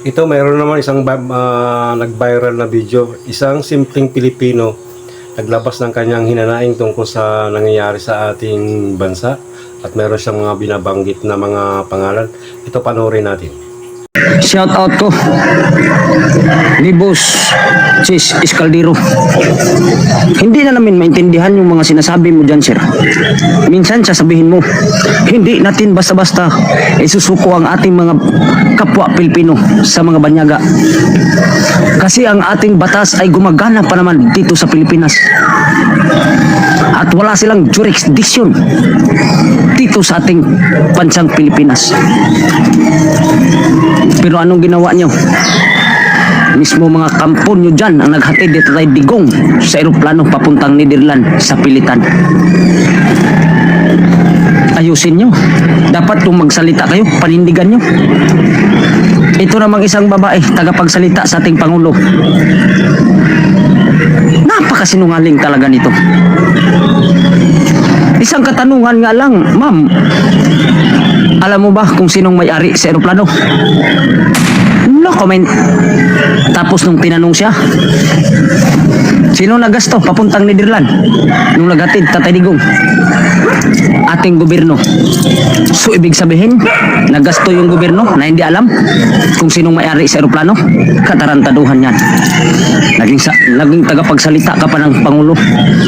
Ito mayroon naman isang ah, nag-viral na video. Isang simpleng Pilipino naglabas ng kanyang hinanaing tungkol sa nangyayari sa ating bansa at meron siyang mga binabanggit na mga pangalan. Ito panoorin natin. Shout out ko ni Boss Sis Escaldero. Hindi na namin maintindihan yung mga sinasabi mo dyan, sir. Minsan sasabihin mo, hindi natin basta-basta isusuko ang ating mga kapwa Pilipino sa mga banyaga. Kasi ang ating batas ay gumagana pa naman dito sa Pilipinas. At wala silang jurisdiction dito sa ating bansang Pilipinas. Pero anong ginawa nyo? Mismo mga kampon nyo dyan ang naghatid dito tayo digong sa eroplano papuntang Netherlands sa Pilitan. Ayusin nyo. Dapat kung magsalita kayo, panindigan nyo. Ito namang isang babae, tagapagsalita sa ating Pangulo. Napakasinungaling talaga nito. Isang katanungan nga lang, ma'am. Alam mo ba kung sinong may-ari sa eroplano? No comment. Tapos nung tinanong siya, sino nagasto papuntang Netherlands? Nung naghatid Tatay Digong? Ating gobyerno. So ibig sabihin, nagasto yung gobyerno na hindi alam kung sinong may-ari sa eroplano? Katarantaduhan yan. Naging, sa, naging tagapagsalita ka pa ng Pangulo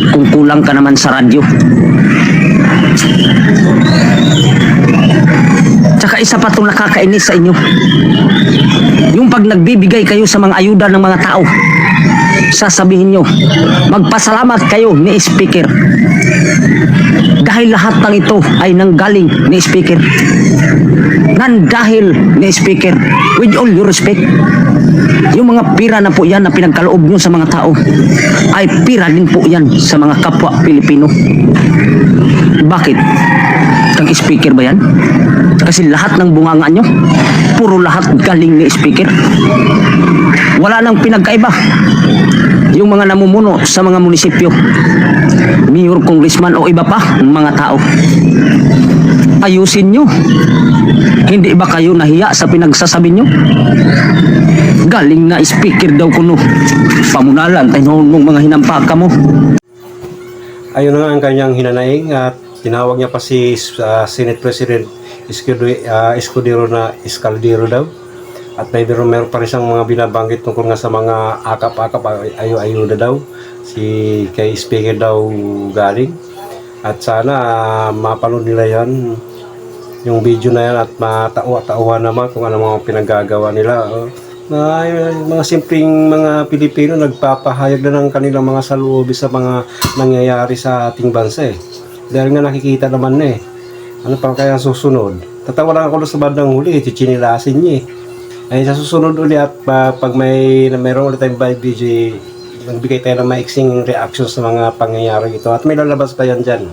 kung kulang ka naman sa radyo. Isa pa itong nakakainis sa inyo. Yung pag nagbibigay kayo sa mga ayuda ng mga tao, sasabihin nyo, magpasalamat kayo ni Speaker. Dahil lahat ng ito ay nanggaling ni Speaker. Nan dahil ni Speaker, with all due respect, yung mga pira na po yan na pinagkaloob nyo sa mga tao, ay pira din po yan sa mga kapwa Pilipino. Bakit? Kang speaker ba yan? Kasi lahat ng bunganga nyo, puro lahat galing ni speaker. Wala nang pinagkaiba. Yung mga namumuno sa mga munisipyo, mayor, congressman o iba pa, mga tao. Ayusin nyo. Hindi ba kayo nahiya sa pinagsasabi nyo? Galing na speaker daw kuno. Pamunalan tayo ng mga hinampaka mo. Ayun nga ang kanyang hinanaing at tinawag niya pa si ah, Senate President Escude- ah, Escudero na Escaldero daw. At may meron, meron pa rin siyang mga binabanggit tungkol nga sa mga akap-akap ay- ayo-ayuda daw. Si kay Speaker daw galing. At sana ah, mapanood nila yan yung video na yan at matawa-tawa naman kung ano mga pinaggagawa nila. oh. Na yung mga simpleng mga Pilipino nagpapahayag na ng kanilang mga saloobi sa mga nangyayari sa ating bansa eh. Dahil nga nakikita naman na eh. Ano pa kaya susunod? Tatawa lang ako sa bandang huli, chichinilasin niya eh. Ay sa susunod ulit pa- pag may mayroong ulit tayong by BJ, magbigay tayo ng maiksing reaction sa mga pangyayari ito at may lalabas pa yan dyan.